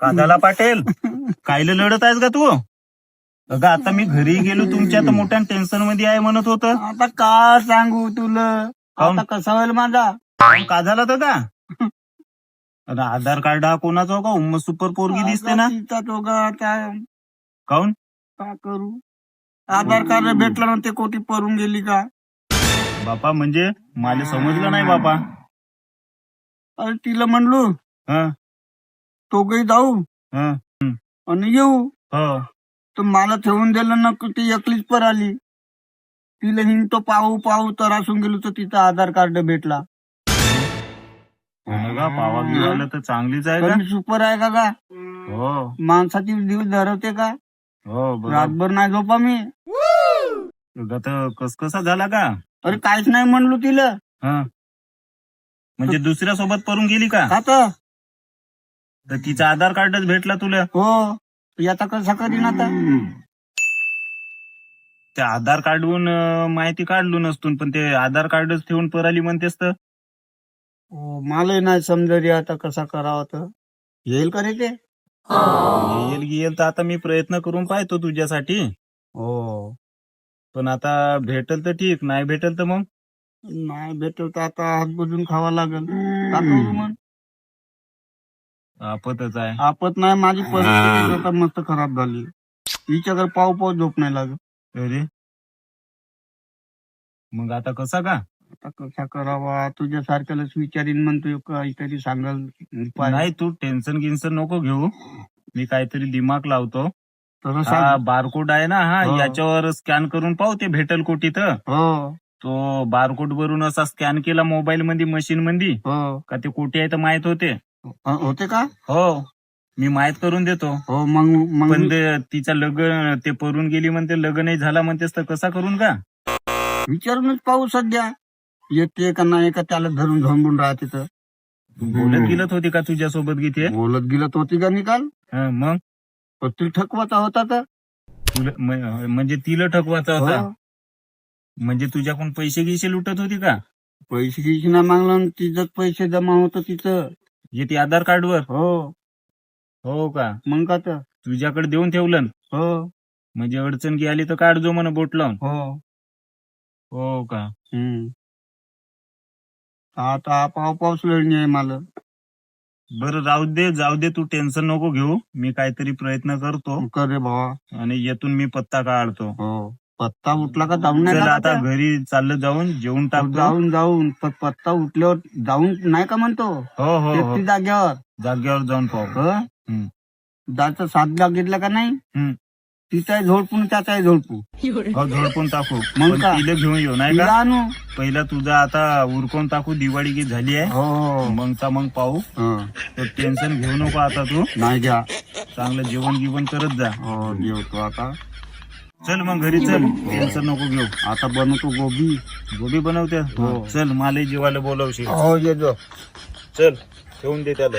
कादाला पाटेल. कायले लढत आहेस का तू? अगं आता मी घरी गेलो तुमच्या तर मोठ्या टेन्शनमध्ये आहे म्हणत होत. आता का सांगू तुला? काहून? आता कसा होईल माझा? का झाला तर का? अरे आधार कार्ड हा कोणाचा हो का उम्म सुपर पोरगी दिसते ना? तिचा आता काऊन? का करू? आधार कार्ड भेटलं ना ते कोटी परून गेली का? बापा म्हणजे मला समजलं नाही बापा. अरे तिला म्हणलो हं, तो काही जाऊ. हं, आणि येऊ. हो. तर मला ठेवून दिलं ना ती एकलीच पर आली तिला हिंडतो पाहू पाहू तर असून गेलो तर तिचा आधार कार्ड भेटला. पावा गिरायला तर चांगलीच आहे का? कमी सुपर आहे का का हो. माणसाची दिवस धरवते का? हो बरोबर. रातभर नाही झोपा मी. तुझा तर कसकसा झाला का? अरे काहीच नाही म्हणलो तिला. हं. म्हणजे दुसऱ्या सोबत पळून गेली का? का तर. तिचा आधार कार्डच भेटला तुला? हो. याचा कसा करीन आता? त्या आधार कार्डवरून माहिती काढलो नसतून पण ते आधार कार्डच ठेवून पराली म्हणतेस तर? हो मला नाही समजा आता कसा करावा तर येईल का रे ते? येईल येईल. तर आता मी प्रयत्न करून पाहतो तुझ्यासाठी. हो. पण आता भेटल तर ठीक नाही भेटल तर मग? नाही भेटल तर आता हात बुजून खावा लागेल. मग. आपतच आहे. आपत नाही माझी परिस्थिती आता मस्त खराब झाली. हिच्याकडे पाव पाव झोप नाही लागत. अरे. मग आता कसा का? आता कसा करावा? तुझ्यासारख्यालाच विचारीन म्हणतोय काहीतरी सांगाल उपाय. नाही तू टेन्शन गिन्सन नको घेऊ. मी काहीतरी दिमाग लावतो. तसं हा सांग. बारकोड आहे ना हा हो. याच्यावर स्कॅन करून पाहू ते भेटल कोटी तर हो. तो बारकोड वरून असा स्कॅन केला मोबाईल मध्ये मशीन मध्ये हो. का ते कोटी आहे तर माहीत होते. अ- होते का? हो. मी माहीत करून देतो. हो मग मग पण ते तिचा लग्न ते परून गेली म्हणते लग्न नाही झाला म्हणतेस तर कसा करून का? विचारूनच पाहू सध्या. येते का नाही का त्याला धरून झोंबून राहते तर. बोलत गेलत होती का तुझ्यासोबत गीते? बोलत गेलं तो होती का निकाल? हं, मग? पण ती ठकवाचा होता तर. तुला म- म्हणजे तिला ठकवाचा होता? हो. म्हणजे तुझ्याकडून पैसे गिसे लुटत होती का? पैसे गिसे नाही मागला तिचं पैसे जमा होत तिथं. जे ती आधार कार्डवर हो. हो का? मग का तर? तुझ्याकडे देऊन ठेवलं हो. म्हणजे अडचण की आली तर काढजो म्हणा बोट लावून. हो. हो का? हम्म. आता हा पाव पाऊस आहे मला. बरं राहू दे जाऊ दे तू टेन्शन नको घेऊ. मी काहीतरी प्रयत्न करतो. कर रे भावा. आणि येथून मी पत्ता काढतो. हो. पत्ता उठला का जाऊन नाही चल आता? घरी चाललं जाऊन जेवून टाकतो जाऊन जाऊन. पण पत्ता उठल्यावर जाऊन नाही का म्हणतो? हो हो हो. एकटी जाग्यावर जागेवर जाऊन पाहू. हो? हम्म. जायचं सात जाग घेतला का नाही? हम्म. तिचाही झोडपून त्याचाही झोडपू हो झोडपून टाकू. मग पण का? तिला घेऊन येऊ नाही का? आणू. पहिला तुझा आता उरकून टाकू दिवाळी की झाली आहे. हो हो मग तर मग पाहू. हं. तर टेन्शन घेऊ नको आता तू. नाही घ्या. चांगलं जेवण गिवण करत जा. हो जेवतो आता. चल मग घरी चल. टेन्शन नको घेऊ. आता बनवतो गोबी. गोबी बनवते हो. चल मला जेवायला बोलावशील. हो येतो चल ठेवून दे त्याला.